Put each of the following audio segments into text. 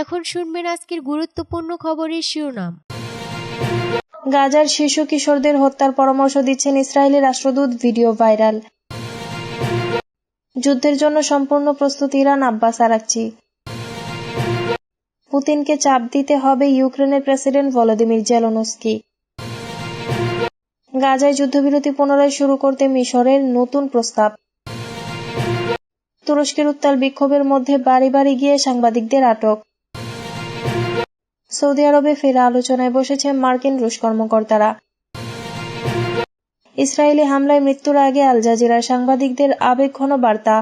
এখন শুনবেন আজকের গুরুত্বপূর্ণ খবরের শিরোনাম। গাজার শিশু কিশোরদের হত্যার পরামর্শ দিচ্ছেন ইসরায়েলি রাষ্ট্রদূত, ভিডিও ভাইরাল। যুদ্ধের জন্য সম্পূর্ণ প্রস্তুত ইরান আব্বাস আরাকচি। পুতিনকে চাপ দিতে হবে ইউক্রেনের প্রেসিডেন্ট ভলোদিমির জেলনস্কি। গাজায় যুদ্ধবিরতি পুনরায় শুরু করতে মিশরের নতুন প্রস্তাব। তুরস্কের উত্তাল বিক্ষোভের মধ্যে বাড়ি বাড়ি গিয়ে সাংবাদিকদের আটক। সৌদি আরবে ফেরা আলোচনায় বসেছে মার্কিন রুশ কর্মকর্তারা। ইসরায়েলি হামলায় মৃত্যুর আগে আল জাজিরার সাংবাদিকদের আবেগঘন বার্তা।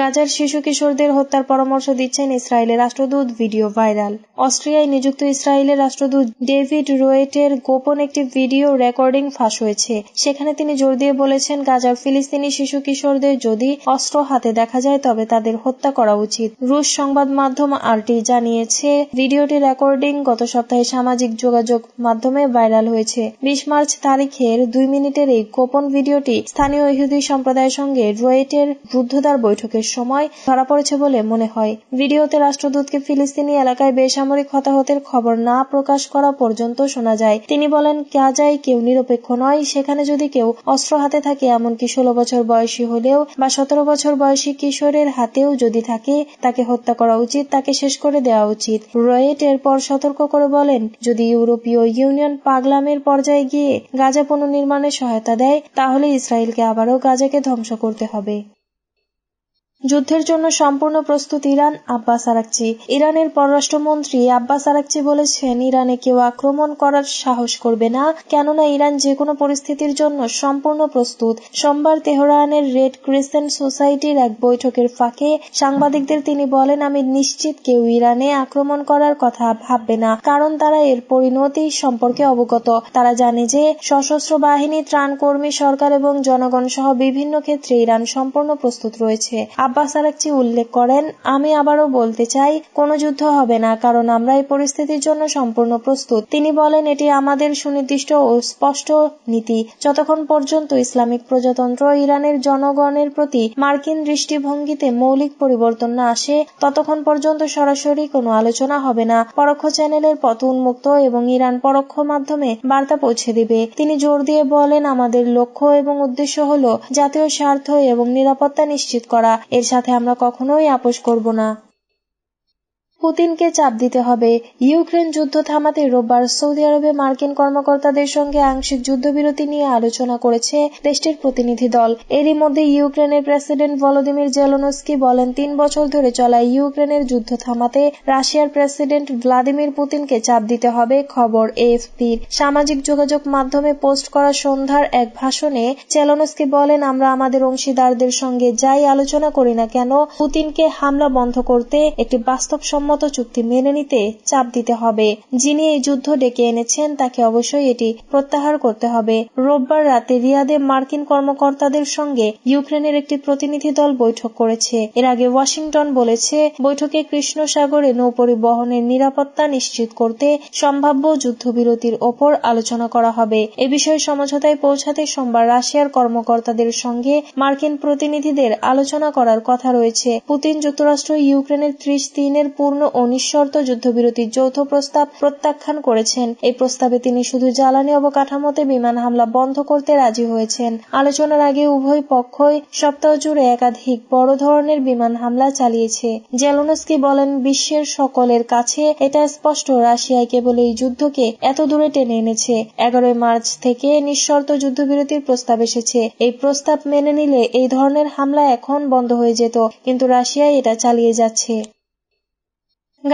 গাজার শিশু কিশোরদের হত্যার পরামর্শ দিচ্ছেন ইসরায়েলের রাষ্ট্রদূত, ভিডিও ভাইরাল। অস্ট্রিয়ায় নিযুক্ত ইসরায়েলের রাষ্ট্রদূত ডেভিড রোয়েটের গোপন একটি ভিডিও রেকর্ডিং ফাঁস হয়েছে। সেখানে তিনি জোর দিয়ে বলেছেন, গাজার ফিলিস্তিনি শিশু কিশোরদের যদি অস্ত্র হাতে দেখা যায়, তবে তাদের হত্যা করা উচিত। রুশ সংবাদ মাধ্যম আরটি জানিয়েছে, ভিডিওটি রেকর্ডিং গত সপ্তাহে সামাজিক যোগাযোগ মাধ্যমে ভাইরাল হয়েছে। বিশ মার্চ তারিখের দুই মিনিটের এই গোপন ভিডিওটি স্থানীয় ইহুদি সম্প্রদায়ের সঙ্গে রোয়েটের রুদ্ধদ্বার বৈঠকের সময় ধরা পড়েছে বলে মনে হয়। ভিডিওতে রাষ্ট্রদূতকে ফিলিস্তিনি এলাকায় বেসামরিক হতাহতের খবর না প্রকাশ করা পর্যন্ত শোনা যায়। তিনি বলেন গাজায় কেউ নিরপেক্ষ নয়। সেখানে যদি কেউ অস্ত্র হাতে থাকে, এমনকি ষোলো বছর বয়সী হলেও বা সতেরো বছর বয়সী কিশোরের হাতেও যদি থাকে, তাকে হত্যা করা উচিত, তাকে শেষ করে দেওয়া উচিত। রয়েট এরপর সতর্ক করে বলেন, যদি ইউরোপীয় ইউনিয়ন পাগলামের পর্যায়ে গিয়ে গাজা পুনর্নির্মাণে সহায়তা দেয়, তাহলে ইসরায়েলকে আবারও গাজাকে ধ্বংস করতে হবে। যুদ্ধের জন্য সম্পূর্ণ প্রস্তুত ইরান, আব্বাস আরাকচি। ইরানের পররাষ্ট্রমন্ত্রী আব্বাস আরাকচি বলেছেন, ইরানে কেউ আক্রমণ করার সাহস করবে না, কেননা ইরান যে কোনো পরিস্থিতির জন্য সম্পূর্ণ প্রস্তুত। সোমবার তেহরানের রেড ক্রিসেন্ট সোসাইটির এক বৈঠকের ফাঁকে সাংবাদিকদের তিনি বলেন, আমি নিশ্চিত কেউ ইরানে আক্রমণ করার কথা ভাববে না, কারণ তারা এর পরিণতি সম্পর্কে অবগত। তারা জানে যে সশস্ত্র বাহিনী, ত্রাণকর্মী সরকার এবং জনগণ সহ বিভিন্ন ক্ষেত্রে ইরান সম্পূর্ণ প্রস্তুত রয়েছে। আব্বাস আরাকচি উল্লেখ করেন, আমি আবারও বলতে চাই, কোনো যুদ্ধ হবে না, কারণ আমরা এই পরিস্থিতির জন্য সম্পূর্ণ প্রস্তুত। তিনি বলেন, এটি আমাদের সুনির্দিষ্ট ও স্পষ্ট নীতি। যতক্ষণ পর্যন্ত ইসলামিক প্রজাতন্ত্র ইরানের জনগণের প্রতি মার্কিন দৃষ্টিভঙ্গিতে মৌলিক পরিবর্তন না আসে, ততক্ষণ পর্যন্ত সরাসরি কোনো আলোচনা হবে না। পরোক্ষ চ্যানেলের পথ উন্মুক্ত এবং ইরান পরোক্ষ মাধ্যমে বার্তা পৌঁছে দিবে। তিনি জোর দিয়ে বলেন, আমাদের লক্ষ্য এবং উদ্দেশ্য হল জাতীয় স্বার্থ এবং নিরাপত্তা নিশ্চিত করা। এর সাথে আমরা কখনোই আপোষ করব না। পুতিনকে চাপ দিতে হবে। ইউক্রেন যুদ্ধ থামাতে রোববার সৌদি আরবে মার্কিন কর্মকর্তাদের সঙ্গে আংশিক যুদ্ধবিরতি নিয়ে আলোচনা করেছে দেশটির প্রতিনিধি দল। এরই মধ্যে ইউক্রেনের প্রেসিডেন্ট ভলোদিমির জেলনস্কি বলেন, তিন বছর ধরে চলা ইউক্রেনের যুদ্ধ থামাতে রাশিয়ার প্রেসিডেন্ট ভ্লাদিমির পুতিনকে চাপ দিতে হবে, খবর এএফপির। সামাজিক যোগাযোগ মাধ্যমে পোস্ট করা সন্ধ্যার এক ভাষণে চেলনস্কি বলেন, আমরা আমাদের অংশীদারদের সঙ্গে যাই আলোচনা করি না কেন, পুতিনকে হামলা বন্ধ করতে একটি বাস্তব বাস্তবসম্মত চুক্তি মেনে নিতে চাপ দিতে হবে। যিনি এই যুদ্ধ ডেকে এনেছেন, তাকে অবশ্যই এটি প্রত্যাহার করতে হবে। রোববার রাতে রিয়াদে মার্কিন কর্মকর্তাদের সঙ্গে ইউক্রেনের একটি প্রতিনিধি দল বৈঠক করেছে। এর আগে ওয়াশিংটন বলেছে, বৈঠকে কৃষ্ণ সাগরে নৌপরিবহনের নিরাপত্তা নিশ্চিত করতে সম্ভাব্য যুদ্ধবিরতির ওপর আলোচনা করা হবে। এ বিষয়ে সমঝোতায় পৌঁছাতে সোমবার রাশিয়ার কর্মকর্তাদের সঙ্গে মার্কিন প্রতিনিধিদের আলোচনা করার কথা রয়েছে। পুতিন যুক্তরাষ্ট্র ইউক্রেনের ত্রিশ দিনের পূর্ণ ও নিঃশর্ত যুদ্ধবিরতির যৌথ প্রস্তাব প্রত্যাখ্যান করেছেন। এই প্রস্তাবে তিনি শুধু জ্বালানি অবকাঠামোতে বিমান হামলা বন্ধ করতে রাজি হয়েছেন। আলোচনার আগে উভয় পক্ষই সপ্তাহ জুড়ে একাধিক বড় ধরনের বিমান হামলা চালিয়েছে। জেলনস্কি বলেন, বিশ্বের সকলের কাছে এটা স্পষ্ট রাশিয়ায় কেবল এই যুদ্ধকে এত দূরে টেনে এনেছে। এগারোই মার্চ থেকে নিঃশর্ত যুদ্ধবিরতির প্রস্তাব এসেছে। এই প্রস্তাব মেনে নিলে এই ধরনের হামলা এখন বন্ধ হয়ে যেত, কিন্তু রাশিয়ায় এটা চালিয়ে যাচ্ছে।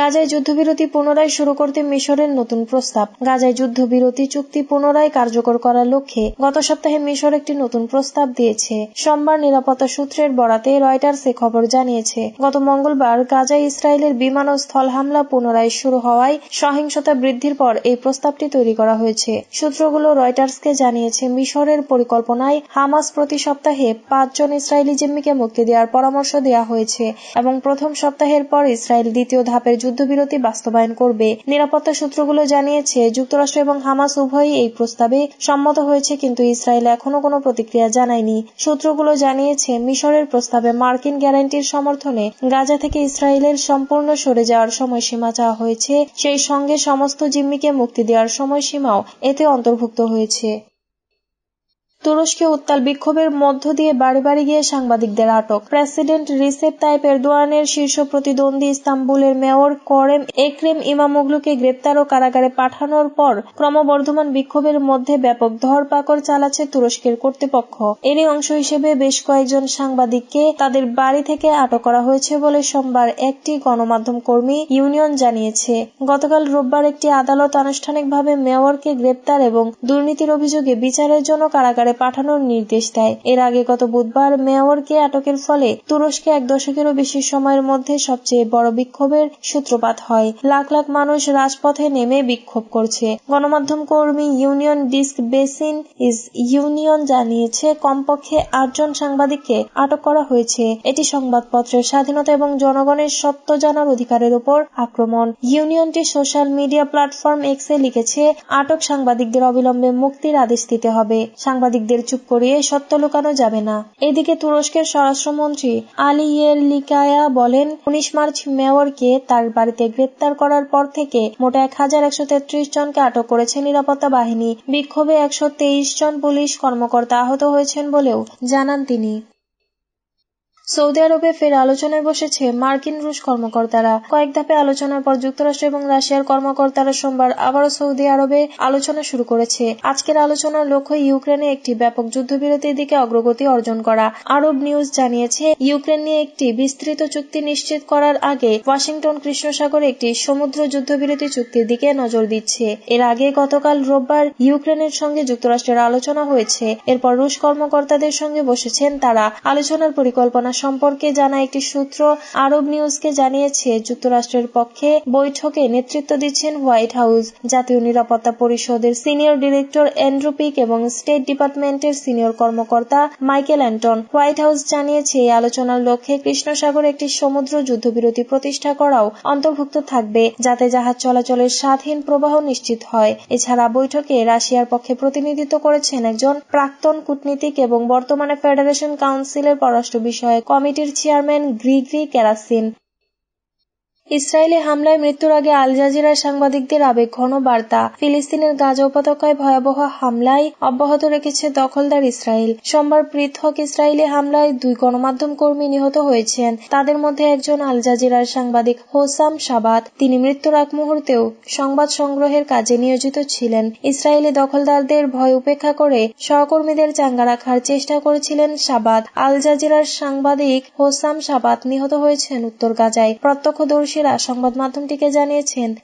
গাজায় যুদ্ধবিরতি পুনরায় শুরু করতে মিশরের নতুন প্রস্তাব। গাজায় যুদ্ধবিরতি চুক্তি পুনরায় কার্যকর করার লক্ষ্যে গত সপ্তাহে মিশর একটি নতুন প্রস্তাব দিয়েছে। সোমবার নিরাপত্তা সূত্রের বরাতে রয়টার্স এ খবর জানিয়েছে, গত মঙ্গলবার গাজায় ইসরায়েলের বিমান ও স্থল হামলা পুনরায় শুরু হওয়ায় সহিংসতা বৃদ্ধির পর এই প্রস্তাবটি তৈরি করা হয়েছে। সূত্রগুলো রয়টার্সকে জানিয়েছে, মিশরের পরিকল্পনায় হামাস প্রতি সপ্তাহে পাঁচজন ইসরায়েলি জিম্মিকে মুক্তি দেওয়ার পরামর্শ দেওয়া হয়েছে এবং প্রথম সপ্তাহের পর ইসরায়েল দ্বিতীয় ধাপের যুদ্ধবিরতি বাস্তবায়ন করবে। নিরাপত্তা সূত্রগুলো জানিয়েছে, যুক্তরাষ্ট্র এবং হামাস উভয়ই এই প্রস্তাবে সম্মত হয়েছে, কিন্তু ইসরায়েল এখনও কোনো প্রতিক্রিয়া জানায়নি। সূত্রগুলো জানিয়েছে, মিশরের প্রস্তাবে মার্কিন গ্যারান্টির সমর্থনে গাজা থেকে ইসরায়েলের সম্পূর্ণ সরে যাওয়ার সময়সীমা চাওয়া হয়েছে। সেই সঙ্গে সমস্ত জিম্মিকে মুক্তি দেওয়ার সময়সীমাও এতে অন্তর্ভুক্ত হয়েছে। তুরস্কে উত্তাল বিক্ষোভের মধ্য দিয়ে বাড়ি বাড়ি গিয়ে সাংবাদিকদের আটক। প্রেসিডেন্ট রিসেপ তাইপ এরদোয়ানের শীর্ষ প্রতিদ্বন্দ্বী ইস্তাম্বুলের মেয়র করেম একরেম ইমামোগলুকে গ্রেপ্তার ও কারাগারে পাঠানোর পর ক্রমবর্ধমান বিক্ষোভের মধ্যে ব্যাপক ধরপাকড় চালাচ্ছে তুরস্কের কর্তৃপক্ষ। এরই অংশ হিসেবে বেশ কয়েকজন সাংবাদিককে তাদের বাড়ি থেকে আটক করা হয়েছে বলে সোমবার একটি গণমাধ্যম কর্মী ইউনিয়ন জানিয়েছে। গতকাল রোববার একটি আদালত আনুষ্ঠানিকভাবে মেয়রকে গ্রেপ্তার এবং দুর্নীতির অভিযোগে বিচারের জন্য কারাগারে পাঠানোর নির্দেশ দেয়। এর আগে গত বুধবার মেয়রকে আটকের ফলে তুরস্কে এক দশকেরও বেশি সময়ের মধ্যে সবচেয়ে বড় বিক্ষোভের সূত্রপাত হয়। লাখ লাখ মানুষ রাজপথে নেমে বিক্ষোভ করছে। গণমাধ্যম কর্মী ইউনিয়ন ডিস্ক বেসিন ইজ ইউনিয়ন জানিয়েছে, কমপক্ষে আটজন সাংবাদিককে আটক করা হয়েছে। এটি সংবাদপত্রের স্বাধীনতা এবং জনগণের সত্য জানার অধিকারের উপর আক্রমণ। ইউনিয়নটি সোশ্যাল মিডিয়া প্ল্যাটফর্ম এক্সে লিখেছে, আটক সাংবাদিকদের অবিলম্বে মুক্তির আদেশ দিতে হবে। সাংবাদিক সাংবাদিকদের চুপ করিয়ে সত্য লুকানো যাবে না। এদিকে তুরস্কের স্বরাষ্ট্রমন্ত্রী আলী এল লিকায়া বলেন, উনিশ মার্চ মেয়রকে তার বাড়িতে গ্রেপ্তার করার পর থেকে মোট এক হাজার একশো তেত্রিশ জনকে আটক করেছে নিরাপত্তা বাহিনী। বিক্ষোভে একশো তেইশ জন পুলিশ কর্মকর্তা আহত হয়েছেন বলেও জানান তিনি। সৌদি আরবে ফের আলোচনায় বসেছে মার্কিন রুশ কর্মকর্তারা। কয়েক ধাপে আলোচনার পর যুক্তরাষ্ট্র এবং রাশিয়ার কর্মকর্তারা সোমবার আবারও সৌদি আরবে আলোচনা শুরু করেছে। আজকের আলোচনার লক্ষ্য ইউক্রেনে একটি ব্যাপক যুদ্ধবিরতির দিকে অগ্রগতি অর্জন করা। আরব নিউজ জানিয়েছে, ইউক্রেন নিয়ে একটি বিস্তৃত চুক্তি নিশ্চিত করার আগে ওয়াশিংটন কৃষ্ণ সাগরে একটি সমুদ্র যুদ্ধবিরতি চুক্তির দিকে নজর দিচ্ছে। এর আগে গতকাল রোববার ইউক্রেনের সঙ্গে যুক্তরাষ্ট্রের আলোচনা হয়েছে। এরপর রুশ কর্মকর্তাদের সঙ্গে বসেছেন তারা। আলোচনার পরিকল্পনা সম্পর্কে জানা একটি সূত্র আরব নিউজকে জানিয়েছে, যুক্তরাষ্ট্রের পক্ষে বৈঠকে নেতৃত্ব দিচ্ছেন হোয়াইট হাউস। জাতীয় নিরাপত্তা পরিষদের সিনিয়র ডিরেক্টর অ্যান্ড্রু পিক এবং স্টেট ডিপার্টমেন্টের সিনিয়র কর্মকর্তা মাইকেল অ্যান্টন। হোয়াইট হাউস জানিয়েছে, এই আলোচনার লক্ষ্যে কৃষ্ণসাগরে একটি সমুদ্র যুদ্ধবিরতি প্রতিষ্ঠা করাও অন্তর্ভুক্ত থাকবে, যাতে জাহাজ চলাচলের স্বাধীন প্রবাহ নিশ্চিত হয়। এছাড়া বৈঠকে রাশিয়ার পক্ষে প্রতিনিধিত্ব করেছেন একজন প্রাক্তন কূটনীতিক এবং বর্তমানে ফেডারেশন কাউন্সিলের পররাষ্ট্র বিষয়ক কমিটির চেয়ারম্যান গ্রিগরি ক্যারাসিন ইসরায়েলি হামলায় মৃত্যুর আগে আল জাজিরার সাংবাদিকদের আবেগঘন বার্তা। ফিলিস্তিনের গাজা উপত্যকায় ভয়াবহ হামলায় অব্যাহত রেখেছে দখলদার ইসরায়েল। সোমবার পৃথক ইসরায়েলি হামলায় দুই গণমাধ্যম কর্মী নিহত হয়েছেন। তাদের মধ্যে একজন আল জাজিরার সাংবাদিক হোসাম সাবাত। তিনি মৃত্যুর আগ মুহূর্তেও সংবাদ সংগ্রহের কাজে নিয়োজিত ছিলেন। ইসরায়েলি দখলদারদের ভয় উপেক্ষা করে সহকর্মীদের চাঙ্গা রাখার চেষ্টা করেছিলেন সাবাত। আল জাজিরার সাংবাদিক হোসাম সাবাত নিহত হয়েছেন উত্তর গাজায়। প্রত্যক্ষদর্শী ব্যবসায়ীরা সংবাদ মাধ্যমটিকে জানিয়েছেন।